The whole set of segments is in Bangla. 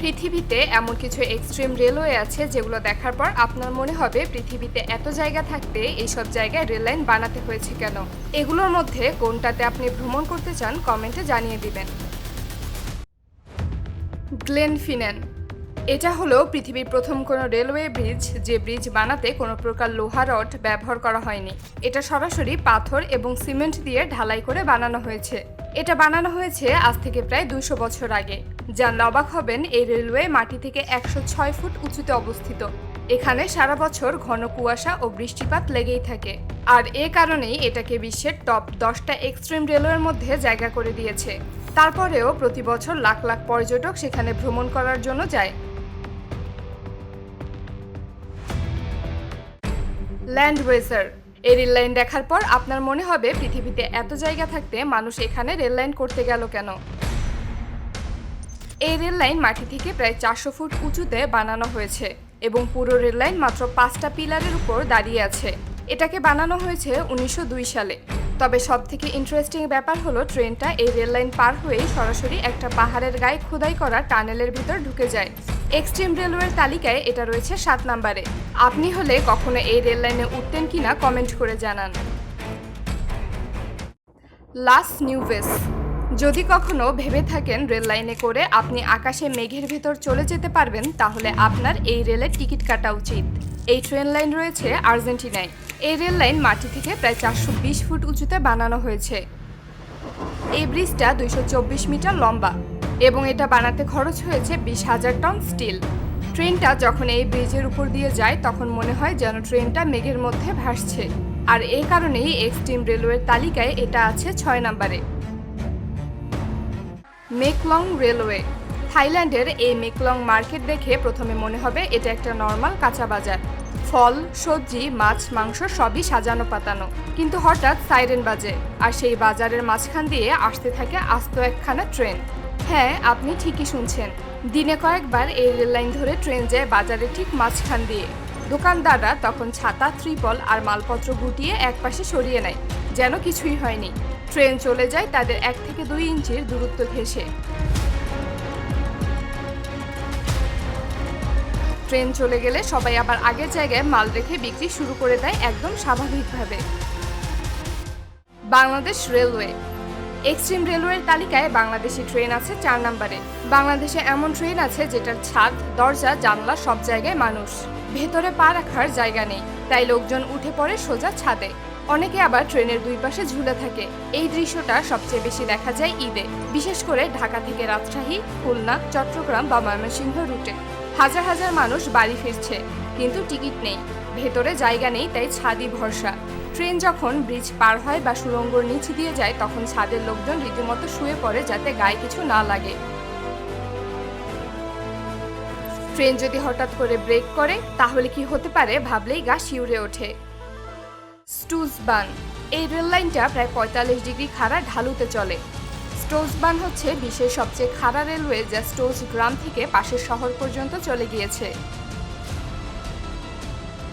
পৃথিবীতে এমন কিছু এক্সট্রিম রেলওয়ে আছে যেগুলো দেখার পর আপনার মনে হবে পৃথিবীতে এত জায়গা থাকতে এইসব জায়গায় রেল লাইন বানাতে হয়েছে কেন? এগুলোর মধ্যে কোনটাতে আপনি ভ্রমণ করতে চান কমেন্টে জানিয়ে দিবেন। গ্লেন ফিনেন এটা হলো পৃথিবীর প্রথম কোনো রেলওয়ে ব্রিজ যে ব্রিজ বানাতে কোনো প্রকার লোহা রড ব্যবহার করা হয়নি। এটা সরাসরি পাথর এবং সিমেন্ট দিয়ে ঢালাই করে বানানো হয়েছে। এটা বানানো হয়েছে আজ থেকে প্রায় দুশো বছর আগে। জানলে অবাক হবেন এই রেলওয়ে মাটি থেকে একশো ছয় ফুট উঁচুতে অবস্থিত। এখানে সারা বছর ঘন কুয়াশা ও বৃষ্টিপাত লেগেই থাকে। আর এ কারণেই এটাকে বিশ্বের টপ দশটা এক্সট্রিম রেলওয়ের মধ্যে জায়গা করে দিয়েছে। তারপরেও প্রতি বছর লাখ লাখ পর্যটক সেখানে ভ্রমণ করার জন্য যায়। ল্যান্ড ওয়েজার এই রেল লাইন দেখার পর আপনার মনে হবে পৃথিবীতে এত জায়গা থাকতে মানুষ এখানে রেল লাইন করতে গেল কেন? এই রেল লাইন মাটি থেকে প্রায় চারশো ফুট উঁচুতে বানানো হয়েছে এবং পুরো রেল লাইন মাত্র পাঁচটা পিলারের উপর দাঁড়িয়ে আছে। এটাকে বানানো হয়েছে উনিশশো দুই সালে। তবে সব থেকে ইন্টারেস্টিং ব্যাপার হলো ট্রেনটা এই রেল লাইন পার হয়েই সরাসরি একটা পাহাড়ের গায়ে খোদাই করা টানেলের ভিতর ঢুকে যায়। এক্সট্রিম রেলওয়ের তালিকায় এটা রয়েছে সাত নম্বরে। আপনি হলে কখনো এই রেল লাইনে উঠতেন কিনা কমেন্ট করে জানান। লাস নিউভেস। যদি কখনো ভেবে থাকেন রেল লাইনে করে আপনি আকাশে মেঘের ভেতর চলে যেতে পারবেন, তাহলে আপনার এই রেলের টিকিট কাটা উচিত। এই ট্রেন লাইন রয়েছে আর্জেন্টিনায়। এই রেল লাইন মাটি থেকে প্রায় চারশো বিশ ফুট উঁচুতে বানানো হয়েছে। এই ব্রিজটা দুইশো চব্বিশ মিটার লম্বা। এবং এটা বানাতে খরচ হয়েছে বিশ হাজার টন স্টিল। ট্রেনটা যখন এই ব্রিজের উপর দিয়ে যায়, তখন মনে হয় যেন ট্রেনটা মেঘের মধ্যে ভাসছে। আর এই কারণেই এক্সট্রিম রেলওয়ের তালিকায় এটা আছে ছয় নম্বরে। Maeklong railway. থাইল্যান্ডের এই মেকলং মার্কেট দেখে প্রথমে মনে হবে এটা একটা নর্মাল কাঁচা বাজার। ফল, সবজি, মাছ, মাংস সবই সাজানো পাতানো। কিন্তু হঠাৎ সাইরেন বাজে, আর সেই বাজারের মাঝখান দিয়ে আসতে থাকে আস্ত একখানা ট্রেন। হ্যাঁ আপনি ঠিকই শুনছেন। দিনে কয়েকবার এই রেল লাইন ধরে ট্রেন যায় বাজারের ঠিক মাঝখান দিয়ে। দোকানদাররা তখন ছাতা, ত্রিপল আর মালপত্র গুটিয়ে একপাশে সরিয়ে নেয়, যেন কিছুই হয়নি। ট্রেন চলে যায় তাদের এক থেকে দুই ইঞ্চির দূরত্ব ঘেঁষে। ট্রেন চলে গেলে সবাই আবার আগের জায়গায় মাল রেখে বিক্রি শুরু করে দেয় একদম স্বাভাবিকভাবে। বাংলাদেশ রেলওয়ে এক্সট্রিম রেলওয়ের তালিকায় বাংলাদেশি ট্রেন আছে চার নম্বরে। বাংলাদেশে এমন ট্রেন আছে যেটার ছাদ, দরজা, জানলা সব জায়গায় মানুষ। ভেতরে পা রাখার জায়গা নেই, তাই লোকজন উঠে পড়ে সোজা ছাদে। অনেকে আবার ট্রেনের দুই পাশে ঝুলে থাকে। এই দৃশ্যটা সবচেয়ে বেশি দেখা যায় ঈদে, বিশেষ করে ঢাকা থেকে রাজশাহী, খুলনা, চট্টগ্রাম বা ময়মনসিংহ রুটে। হাজার হাজার মানুষ বাড়ি ফিরছে, কিন্তু টিকিট নেই। ভেতরে জায়গা নেই, তাই ছাদি ভরসা। ট্রেন যখন ব্রিজ পার হয় বা সুড়ঙ্গর নিচ দিয়ে যায়, তখন ছাদের লোকজন রীতিমতো শুয়ে পড়ে যাতে গায়ে কিছু না লাগে। ট্রেন যদি হঠাৎ করে ব্রেক করে, তাহলে কি হতে পারে ভাবলেই গা শিউরে ওঠে। স্টুজবান এই রেল লাইনটা প্রায় পঁয়তাল্লিশ ডিগ্রি খাড়া ঢালুতে চলে। স্টোজবান হচ্ছে বিশ্বের সবচেয়ে খাড়া রেলওয়ে যা স্টোজ গ্রাম থেকে পাশের শহর পর্যন্ত চলে গিয়েছে।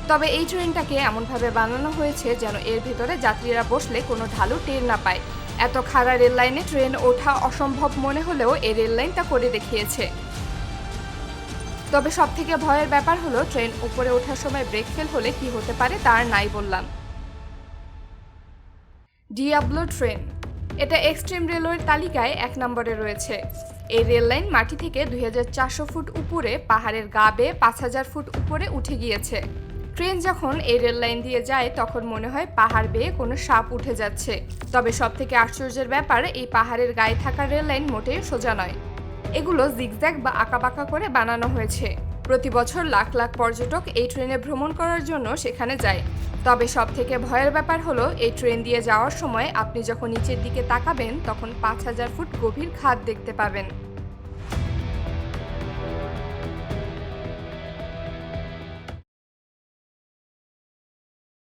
তবে এই ট্রেনটাকে এমনভাবে বানানো হয়েছে যেন এর ভেতরে যাত্রীরা বসলে কোনো ঢালু টের না পায়। এত খাড়া রেল লাইনে ট্রেন ওঠা অসম্ভব মনে হলেও এই রেল লাইনটা করে দেখিয়েছে। তবে সব থেকে ভয়ের ব্যাপার হলো, ট্রেন উপরে ওঠার সময় ব্রেক ফেল হলে কি হতে পারে তার নাই বললাম। Diablo train. এটা এক্সট্রিম রেলওয়ের তালিকায় এক নম্বরে রয়েছে। এই রেল লাইন মাটি থেকে দুই হাজার চারশো ফুট উপরে, পাহাড়ের গা বেয়ে পাঁচ হাজার ফুট উপরে উঠে গিয়েছে। ট্রেন যখন এই রেল লাইন দিয়ে যায়, তখন মনে হয় পাহাড় বেয়ে কোনো সাপ উঠে যাচ্ছে। তবে সব থেকে আশ্চর্যের ব্যাপার, এই পাহাড়ের গায়ে থাকা রেল লাইন মোটেই সোজা নয়। এগুলো জিগজ্যাগ বা আঁকাবাঁকা করে বানানো হয়েছে। প্রতি বছর লাখ লাখ পর্যটক এই ট্রেনে ভ্রমণ করার জন্য সেখানে যায়। তবে সব থেকে ভয়ের ব্যাপার হলো, এই ট্রেন দিয়ে যাওয়ার সময় আপনি যখন নিচের দিকে তাকাবেন, তখন পাঁচ হাজার ফুট গভীর খাদ দেখতে পাবেন।